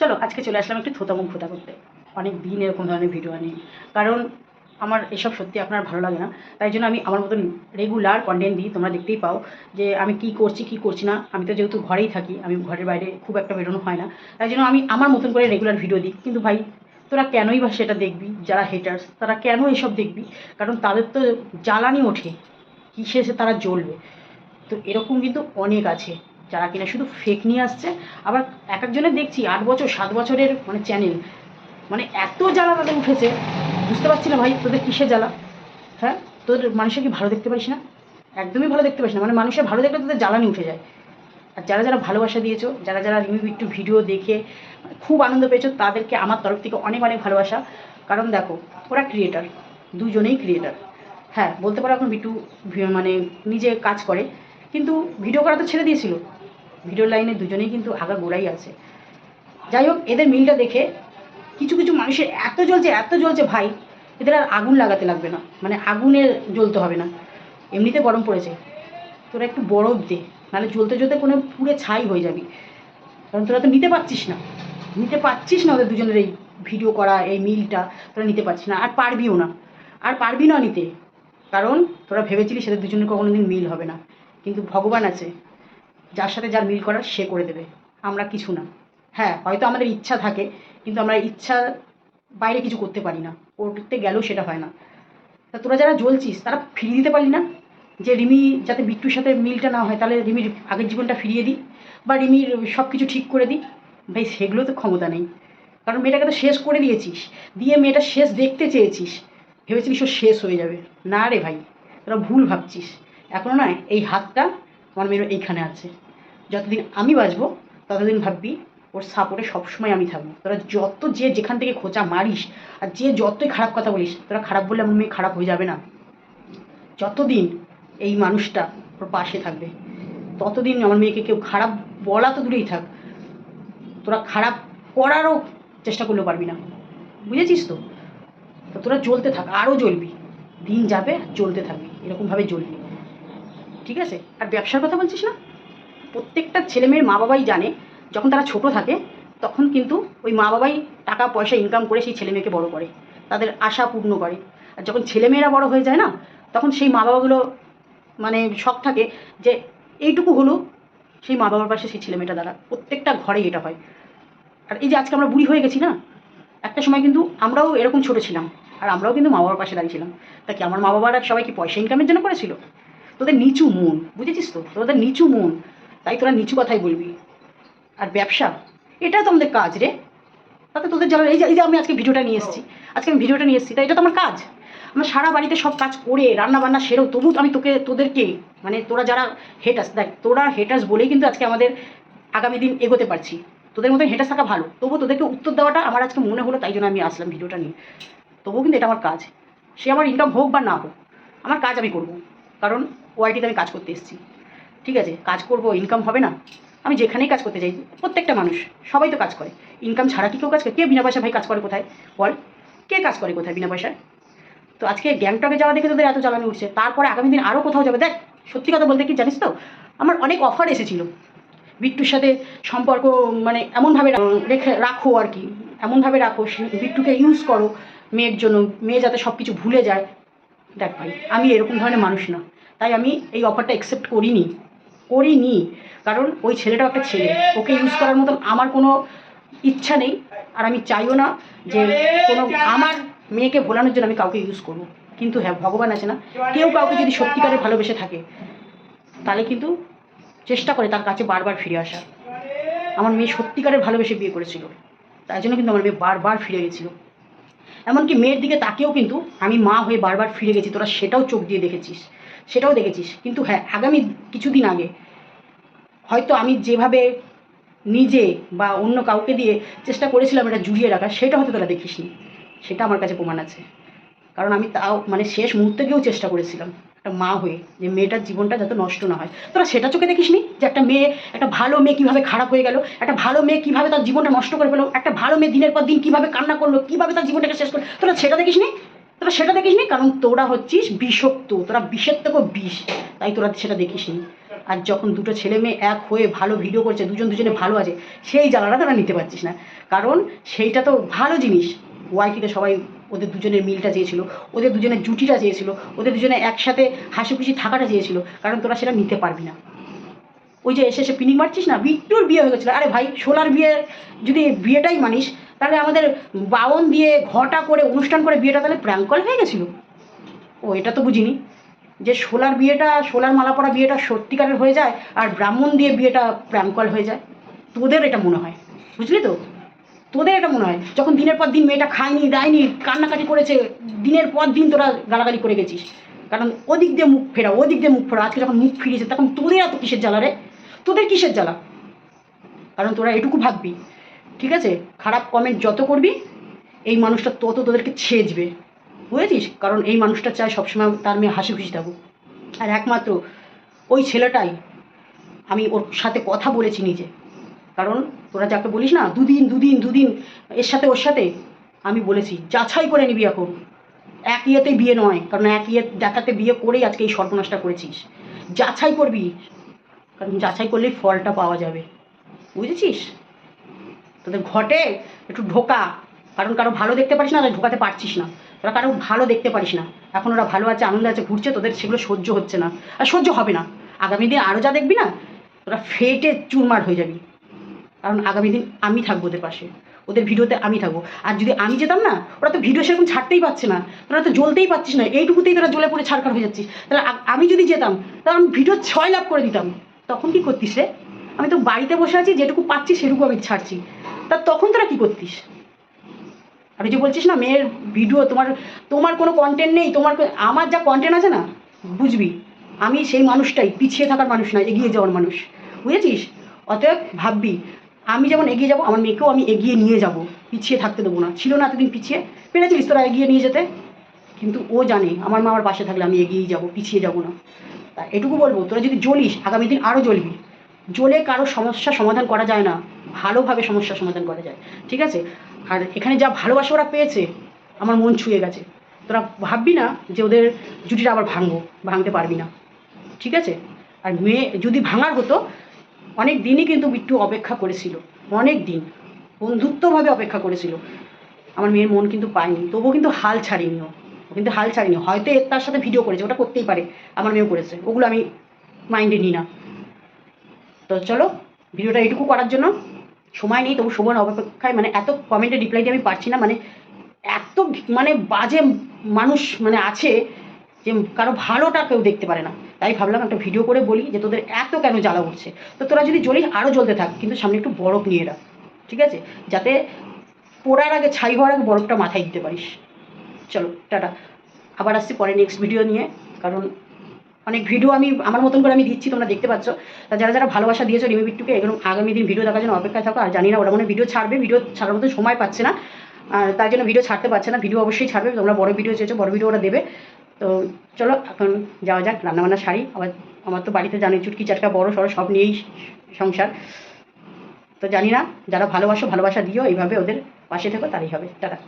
চলো, আজকে চলে আসলাম একটু থোতামুখ খোতা করতে অনেক দিন এরকম ধরনের ভিডিও আনি কারণ আমার এসব সত্যি আপনার ভালো লাগে না। তাই জন্য আমি আমার মতন রেগুলার কন্টেন্ট দিই, তোমরা দেখতেই পাও যে আমি কি করছি কি করছি না। আমি তো যেহেতু ঘরেই থাকি, আমি ঘরের বাইরে খুব একটা বেরোনো হয় না। তাই জন্য আমি আমার মতন করে রেগুলার ভিডিও দিই। কিন্তু ভাই, তোরা কেনই বা সেটা দেখবি, যারা হেটার্স তারা কেন এসব দেখবি? কারণ তাদের তো জ্বালানি ওঠে, কিসে এসে তারা জ্বলবে? তো এরকম কিন্তু অনেক আছে। যারা কিনা শুধু ফেক নিয়ে আসছে, আবার এক একজনের দেখছি আট বছর, সাত বছরের মানে চ্যানেল মানে এত জ্বালা তাদের উঠেছে, বুঝতে পারছি না ভাই তোদের কিসে জ্বালা? হ্যাঁ? তোদের মানুষের কি ভালো দেখতে পারিস না? একদমই ভালো দেখতে পারিস না মানে মানুষের ভালো দেখলে তোদের জ্বালানি উঠে যায়। আর যারা যারা ভালোবাসা দিয়েছ, যারা যারা রিমিউ একটু ভিডিও দেখে খুব আনন্দ পেয়েছ, তাদেরকে আমার তরফ থেকে অনেক অনেক ভালোবাসা। কারণ দেখো, ওরা ক্রিয়েটার দুজনেই ক্রিয়েটার হ্যাঁ বলতে পারো এখন বিটু মানে নিজে কাজ করে, কিন্তু ভিডিও করা তো ছেড়ে দিয়েছিল। ভিডিও লাইনে দুজনেই কিন্তু আগা গোড়াই আছে। যাই হোক, এদের মিলটা দেখে কিছু কিছু মানুষের এত জ্বলছে এত জ্বলছে ভাই, এদের আর আগুন লাগাতে লাগবে না। মানে আগুনে জ্বলতে হবে না। এমনিতে গরম পড়েছে। তোরা একটু বরফ দে, নাহলে জ্বলতে জ্বলতে কোনো পুড়ে ছাই হয়ে যাবি। কারণ তোরা তো নিতে পারছিস না। নিতে পারছিস না ওদের দুজনের এই ভিডিও করা, এই মিলটা, তোরা নিতে পারছিস না। আর পারবিও না। আর পারবি না নিতে। কারণ তোরা ভেবেছিলি সেটা দুজনের কখনো দিন মিল হবে না। কিন্তু ভগবান আছে। যার সাথে যার মিল করার, সে করে দেবে। আমরা কিছু না। হ্যাঁ হয়তো আমাদের ইচ্ছা থাকে, কিন্তু আমরা ইচ্ছা বাইরে কিছু করতে পারি না। করতে গেলেও সেটা হয় না। তা তোরা যারা জ্বলছিস, তারা ফিরিয়ে দিতে পারলি না? যে রিমি, যাতে বিট্টুর সাথে মিলটা না হয়, তাহলে রিমির আগের জীবনটা ফিরিয়ে দিই বা রিমির সব কিছু ঠিক করে দিই? ভাই সেগুলো তো ক্ষমতা নেই। কারণ মেয়েটাকে তো শেষ করে দিয়েছিস। দিয়ে মেয়েটা শেষ দেখতে চেয়েছিস। ভেবেছিলিস ও শেষ হয়ে যাবে। না রে ভাই, তোরা ভুল ভাবছিস। এখনও না এই হাতটা আমার মেয়ের এইখানে আছে। যতদিন আমি বাঁচবো, ততদিন ভাববি ওর সাপোর্টে সবসময় আমি থাকব। তোরা যত যে যেখান থেকে খোঁচা মারিস আর যে যতই খারাপ কথা বলিস, তোরা খারাপ বললে আমার মেয়ে খারাপ হয়ে যাবে না। যতদিন এই মানুষটা ওর পাশে থাকবে, ততদিন আমার মেয়েকে কেউ খারাপ বলা তো দূরেই থাক। তোরা খারাপ করারও চেষ্টা করলেও পারবি না। বুঝেছিস তো? তোরা জ্বলতে থাক, আরও জ্বলবি। দিন যাবে জ্বলতে থাকবি। এরকমভাবে জ্বলবি। ঠিক আছে? আর ব্যবসার কথা বলছিস না? প্রত্যেকটা ছেলে মেয়ের মা বাবাই জানে, যখন তারা ছোট থাকে, তখন কিন্তু ওই মা বাবাই টাকা, পয়সা ইনকাম করে সেই ছেলেমেয়েকে বড় করে, তাদের আশা পূর্ণ করে। আর যখন ছেলেমেয়েরা বড় হয়ে যায় না, তখন সেই মা বাবাগুলো মানে শখ থাকে যে এইটুকু হলো সেই মা বাবার পাশে সেই ছেলেমেয়েটা দাঁড়া প্রত্যেকটা ঘরেই এটা হয়। আর এই যে আজকে আমরা বুড়ি হয়ে গেছি না, একটা সময় কিন্তু আমরাও এরকম ছোট ছিলাম, আর আমরাও কিন্তু মা বাবার পাশে দাঁড়িয়েছিলাম তা কি আমার মা বাবারা সবাই কি পয়সা ইনকামের জন্য করেছিল? তোদের নিচু মন, বুঝেছিস তো? তোদের নিচু মন, তাই তোরা নিচু কথাই বলবি। আর ব্যবসা, এটা তো আমাদের কাজ রে। তাতে তোদের যারা, এই যে আমি আজকে ভিডিওটা নিয়ে এসেছি, আজকে আমি ভিডিওটা নিয়ে এসেছি, তাই এটা তো আমার কাজ। আমার সারা বাড়িতে সব কাজ করে রান্না বান্না সেরেও তবু আমি তোকে, তোদেরকে মানে তোরা যারা হেটার্স দেখ, তোরা হেটার্স বলেই কিন্তু আজকে আমাদের আগামী দিন এগোতে পারছি। তোদের মধ্যে হেটার্স থাকা ভালো, তবু তোদেরকে উত্তর দেওয়াটা আমার আজকে মনে হলো, তাই জন্য আমি আসলাম ভিডিওটা নিয়ে। তবুও কিন্তু এটা আমার কাজ। সে আমার ইনকাম হোক বা না হোক, আমার কাজ আমি করব। কারণ ওআইটিতে আমি কাজ করতে এসেছি। ঠিক আছে, কাজ করব ইনকাম হবে না। আমি যেখানেই কাজ করতে চাই প্রত্যেকটা মানুষ, সবাই তো কাজ করে। ইনকাম ছাড়া কি কেউ কাজ করে? কে বিনা পয়সা ভাই কাজ করে কোথায়? বল, কে কাজ করে কোথায় বিনা পয়সায়? তো আজকে গ্যাংটকে যাওয়া দেখে তোদের এত জ্বালানি উঠছে। তারপরে আগামী দিন আরও কোথাও যাবে? দেখ, সত্যি কথা বলতে কি জানিস তো, আমার অনেক অফার এসেছিল। বিট্টুর সাথে সম্পর্ক মানে এমনভাবে রেখে রাখো আর কি। এমনভাবে রাখো বিট্টুকে ইউজ করো। মেয়ের জন্য, মেয়ে যাতে সব কিছু ভুলে যায়। দেখ ভাই, আমি এরকম ধরনের মানুষ না। তাই আমি এই অফারটা অ্যাকসেপ্ট করিনি। করিনি, কারণ ওই ছেলেটাও একটা ছেলে। ওকে ইউজ করার মতন আমার কোনো ইচ্ছা নেই, আর আমি চাইও না যে কোনো আমার মেয়েকে ভোলানোর জন্য আমি কাউকে ইউজ করব। কিন্তু হ্যাঁ ভগবান আছে না। কেউ কাউকে যদি সত্যিকারে ভালোবেসে থাকে, তাহলে কিন্তু চেষ্টা করে তার কাছে বারবার ফিরে আসা। আমার মেয়ে সত্যিকারের ভালোবেসে বিয়ে করেছিল। তাই জন্য কিন্তু আমার মেয়ে বারবার ফিরে গেছিল। এমনকি মেয়ের দিকে তাকেও কিন্তু আমি মা হয়ে বারবার ফিরে গেছি। তোরা সেটাও চোখ দিয়ে দেখেছিস। সেটাও দেখেছিস। কিন্তু হ্যাঁ আগামী কিছুদিন আগে হয়তো আমি যেভাবে নিজে বা অন্য কাউকে দিয়ে চেষ্টা করেছিলাম এটা জুড়িয়ে রাখার, সেটা হয়তো তারা দেখিসনি। সেটা আমার কাছে প্রমাণ আছে। কারণ আমি তাও মানে শেষ মুহূর্তে গিয়েও চেষ্টা করেছিলাম একটা মা হয়ে যে মেয়েটার জীবনটা যাতে নষ্ট না হয়। তোরা সেটা চোখে দেখিসনি? যে একটা মেয়ে, একটা ভালো মেয়ে কীভাবে খারাপ হয়ে গেল? একটা ভালো মেয়ে কীভাবে তার জীবনটা নষ্ট করে ফেলো একটা ভালো মেয়ে দিনের পর দিন কীভাবে কান্না করল? কীভাবে তার জীবনটাকে শেষ করল? তোরা সেটা দেখিসনি? তোরা সেটা দেখিসনি, কারণ তোরা হচ্ছিস বিষাক্ত, তোরা বিষের থেকেও বিষ, তাই তোরা সেটা দেখিসনি। আর যখন দুটো ছেলে মেয়ে এক হয়ে ভালো ভিডিও করছে, দুজন দুজনে ভালো আছে, সেই জ্বালাটা তোরা নিতে পারছিস না। কারণ সেইটা তো ভালো জিনিস। ওয়াইটিতে সবাই ওদের দুজনের মিলটা চেয়েছিল, ওদের দুজনের জুটিটা চেয়েছিল, ওদের দুজনে একসাথে হাসি খুশি থাকাটা চেয়েছিল, কারণ তোরা সেটা নিতে পারবি না। ওই যে এসে এসে পিনিক মারছিস না? বিট্টুর বিয়ে হয়ে গেছিল। আরে ভাই সোলার বিয়ে, যদি বিয়েটাই মানিস তাহলে আমাদের বাউন দিয়ে ঘটা করে অনুষ্ঠান করে বিয়েটা তাহলে প্র্যাঙ্কল হয়ে গেছিল? ও, এটা তো বুঝিনি। যে সোলার বিয়েটা সোলার মালা পরা বিয়েটা সত্যিকারের হয়ে যায় আর ব্রাহ্মণ দিয়ে বিয়েটা প্র্যাঙ্কল হয়ে যায়, তোদের এটা মনে হয়? বুঝলি তো? তোদের এটা মনে হয়? যখন দিনের পর দিন মেয়েটা খায়নি, দেয়নি, কান্নাকাটি করেছে, দিনের পর দিন তোরা গালাগালি করে গেছিস। কারণ ওদিক দিয়ে মুখ ফেরা, ওদিক দিয়ে মুখ ফেরা। আজকে যখন মুখ ফিরিয়েছে, তখন তোদের এত কিসের জ্বালা রে? তোদের কিসের জ্বালা? কারণ তোরা এটুকু ভাববি ঠিক আছে? খারাপ কমেন্ট যত করবি, এই মানুষটা তত তোদেরকে ছেঁচবে। বুঝেছিস? কারণ এই মানুষটা চায় সবসময় তার মেয়ে হাসি খুশি থাকুক। আর একমাত্র ওই ছেলেটাই আমি ওর সাথে কথা বলেছি নিজে। কারণ তোরা যাকে বলিস না, দুদিন দুদিন দুদিন এর সাথে ওর সাথে আমি বলেছি যাছাই করে নিবি এখন। এক ইয়েতেই বিয়ে নয়, কারণ এক ইয়ে দেখাতে বিয়ে করেই আজকে এই সর্বনাশটা করেছিস। যাছাই করবি, কারণ যাছাই করলেই ফলটা পাওয়া যাবে। বুঝেছিস? তোদের ঘটে একটু ঢোকা। কারণ কারও ভালো দেখতে পারিস না ঢোকাতে পারছিস না। তোরা কারও ভালো দেখতে পারিস না। এখন ওরা ভালো আছে, আনন্দ আছে, ঘুরছে, তোদের সেগুলো সহ্য হচ্ছে না। আর সহ্য হবে না। আগামী দিন আরও যা দেখবি না, তোরা ফেটে চুরমার হয়ে যাবি। কারণ আগামী দিন আমি থাকব ওদের পাশে। ওদের ভিডিওতে আমি থাকব। আর যদি আমি যেতাম না, ওরা তো ভিডিও সেরকম ছাড়তেই পারছে না। তোরা তো জ্বলতেই পারছিস না। এইটুকুতেই তোরা জ্বলে পড়ে ছাড়খাড় হয়ে যাচ্ছিস। তাহলে আমি যদি যেতাম, তাহলে আমি ভিডিও ছয় লাভ করে দিতাম। তখন কি করতিস রে? আমি তো বাড়িতে বসে আছি, যেটুকু পাচ্ছি সেটুকু আমি ছাড়ছি। তা তখন তোরা কি করতিস? আর যে বলছিস না, মেয়ের ভিডিও তোমার তোমার কোনো কন্টেন্ট নেই, তোমার আমার যা কন্টেন্ট আছে না, বুঝবি, আমি সেই মানুষটাই, পিছিয়ে থাকার মানুষ না, এগিয়ে যাওয়ার মানুষ, বুঝেছিস? অতএব ভাববি, আমি যেমন এগিয়ে যাব, আমার মেয়েকেও আমি এগিয়ে নিয়ে যাব, পিছিয়ে থাকতে দেবো না। ছিল না এতদিন পিছিয়ে পেরেছিস তোরা এগিয়ে নিয়ে যেতে? কিন্তু ও জানে, আমার মা আমার পাশে থাকলে আমি এগিয়েই যাব, পিছিয়ে যাব না। তা এটুকু বলব, তোরা যদি জ্বলিস, আগামী দিন আরও জ্বলবি। জ্বলে কারও সমস্যা সমাধান করা যায় না, ভালোভাবে সমস্যার সমাধান করা যায়, ঠিক আছে? আর এখানে যা ভালোবাসা ওরা পেয়েছে, আমার মন ছুঁয়ে গেছে। তোরা ভাববি না যে ওদের জুটিটা আবার ভাঙবো, ভাঙতে পারবি না, ঠিক আছে? আর মেয়ে যদি ভাঙার হতো, অনেক দিনই কিন্তু বিট্টু অপেক্ষা করেছিল, অনেক দিন, বন্ধুত্বভাবে অপেক্ষা করেছিল। আমার মেয়ের মন কিন্তু পায়নি, তবুও কিন্তু হাল ছাড়িনি ও। কিন্তু হাল ছাড়িনি, হয়তো এর তার সাথে ভিডিও করেছে, ওটা করতেই পারে, আমার মেয়েও করেছে, ওগুলো আমি মাইন্ডে নিই না। তো চলো, ভিডিওটা এইটুকু করার জন্য সময় নেই, তবু সময় অপেক্ষায় মানে এত কমেন্টে রিপ্লাই দিয়ে আমি পারছি না মানে এত মানে বাজে মানুষ মানে আছে যে কারও ভালোটা কেউ দেখতে পারে না। তাই ভাবলাম একটা ভিডিও করে বলি যে তোদের এত কেন জ্বালা উঠছে? তো তোরা যদি জ্বলিস আরও জ্বলতে থাক, কিন্তু সামনে একটু বরফ নিয়ে রাখ ঠিক আছে? যাতে পোড়ার আগে, ছাই হওয়ার আগে বরফটা মাথায় দিতে পারিস। চলো, টাটা। আবার আসছি পরে নেক্সট ভিডিও নিয়ে, কারণ অনেক ভিডিও আমি, আমার মতন করে আমি দিচ্ছি, তোমরা দেখতে পাচ্ছ। তা যারা যারা ভালোবাসা দিয়েছ রিমি বিট্টুকে এগুলো আগামী দিন ভিডিও দেখার জন্য অপেক্ষায় থাকো। আর জানি না, ওরা মনে ভিডিও ছাড়বে ভিডিও ছাড়ার মতো সময় পাচ্ছে না। আর তার জন্য ভিডিও ছাড়তে পারছে না ভিডিও অবশ্যই ছাড়বে। তোমরা বড় ভিডিও চেয়েছো, বড় ভিডিও ওরা দেবে। তো চলো, এখন যাওয়া যাক, রান্নাবান্না শাড়ি আবার আমার তো বাড়িতে জানি চুটকি, চাটকা, বড়, সড়ো, সব নিয়েই সংসার। তো জানি না, যারা ভালোবাসো, ভালোবাসা দিও, এইভাবে ওদের পাশে থেকো, তারই হবে। টাটা।